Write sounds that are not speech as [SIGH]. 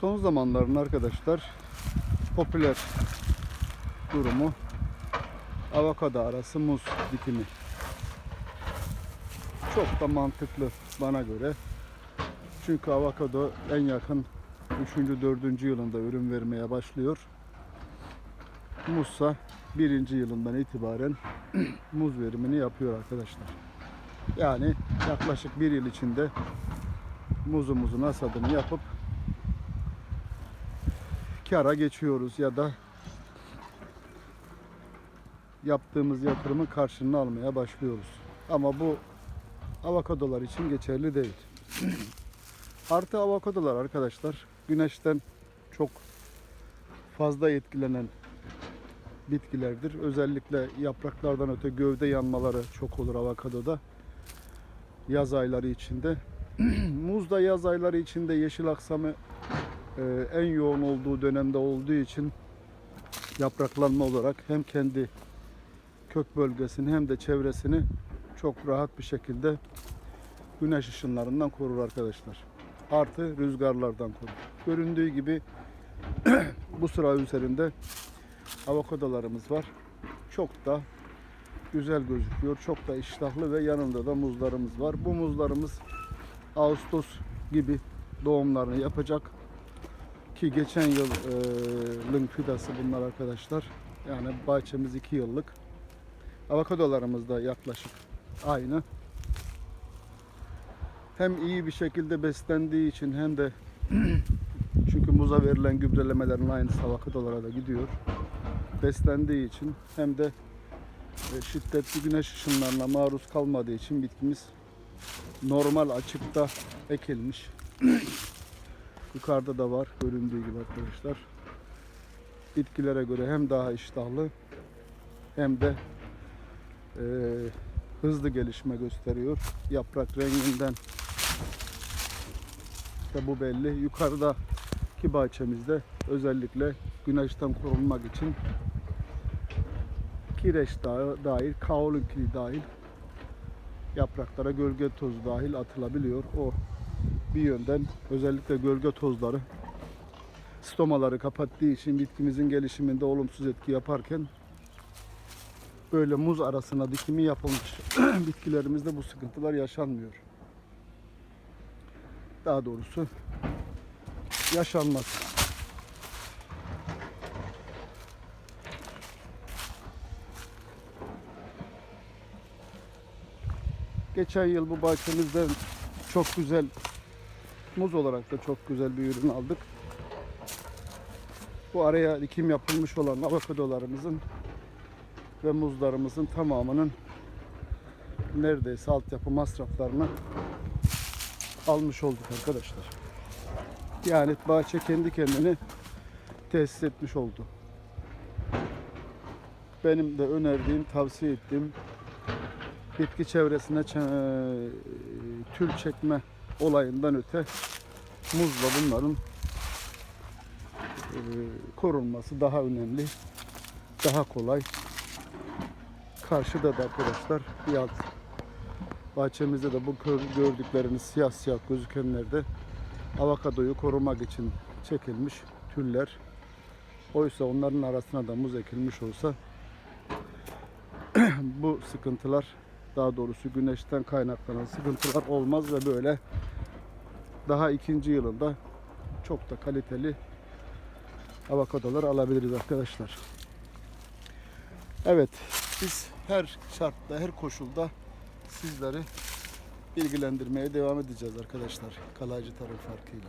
Son zamanların arkadaşlar popüler durumu avokado arası muz dikimi. Çok da mantıklı bana göre. Çünkü avokado en yakın 3. 4. yılında ürün vermeye başlıyor. Muzsa birinci yılından itibaren [CLEARS THROAT] muz verimini yapıyor arkadaşlar. Yani yaklaşık bir yıl içinde muzumuzun hasadını yapıp kara geçiyoruz ya da yaptığımız yatırımın karşılığını almaya başlıyoruz. Ama bu avokadolar için geçerli değil. [CLEARS THROAT] Artı avokadolar arkadaşlar güneşten çok fazla etkilenen bitkilerdir. Özellikle yapraklardan öte gövde yanmaları çok olur avokadoda. Yaz ayları içinde. [CLEARS THROAT] Muz da yaz ayları içinde yeşil aksamı en yoğun olduğu dönemde olduğu için yapraklanma olarak hem kendi kök bölgesini hem de çevresini çok rahat bir şekilde güneş ışınlarından korur arkadaşlar. Artı rüzgarlardan korur. Göründüğü gibi [CLEARS THROAT] bu sıra üzerinde avokadolarımız var. Çok da güzel gözüküyor. Çok da iştahlı ve yanında da muzlarımız var. Bu muzlarımız Ağustos gibi doğumlarını yapacak. Ki geçen yılın fidası bunlar arkadaşlar. Yani bahçemiz 2 yıllık. Avokadolarımız da yaklaşık aynı. Hem iyi bir şekilde beslendiği için hem de [CLEARS THROAT] çünkü muza verilen gübrelemelerin aynısı avokadolara da gidiyor. Beslendiği için hem de e, şiddetli güneş ışınlarına maruz kalmadığı için bitkimiz normal açıkta ekilmiş. [CLEARS THROAT] Yukarıda da var göründüğü gibi arkadaşlar. Bitkilere göre hem daha iştahlı hem de e, hızlı gelişme gösteriyor. Yaprak renginden de bu belli. Yukarıdaki bahçemizde özellikle güneşten korunmak için kireç dahi- dahil, kaolin kili dahil yapraklara gölge tozu dahil atılabiliyor. O bir yönden özellikle gölge tozları stomaları kapattığı için bitkimizin gelişiminde olumsuz etki yaparken böyle muz arasına dikimi yapılmış [CLEARS THROAT] bitkilerimizde bu sıkıntılar yaşanmıyor. Daha doğrusu yaşanmaz. Geçen yıl bu bahçemizde çok güzel muz olarak da çok güzel bir ürün aldık. Bu araya dikim yapılmış olan avokadolarımızın ve muzlarımızın tamamının neredeyse altyapı masraflarını almış olduk arkadaşlar. Yani bahçe kendi kendini tesis etmiş oldu. Benim de önerdiğim, tavsiye ettiğim bitki çevresine çe- tül çekme olayından öte muzla bunların e, korunması daha önemli, daha kolay. Karşıda da arkadaşlar bir alt bahçemizde de bu gör- gördükleriniz siyah siyah gözükenlerde avokadoyu korumak için çekilmiş tüller. Oysa onların arasına da muz ekilmiş olsa [CLEARS THROAT] bu sıkıntılar daha doğrusu güneşten kaynaklanan sıkıntılar olmaz ve böyle daha ikinci yılında çok da kaliteli avokadolar alabiliriz arkadaşlar. Evet biz her şartta her koşulda sizleri bilgilendirmeye devam edeceğiz arkadaşlar. Kalaycı tarım farkıyla.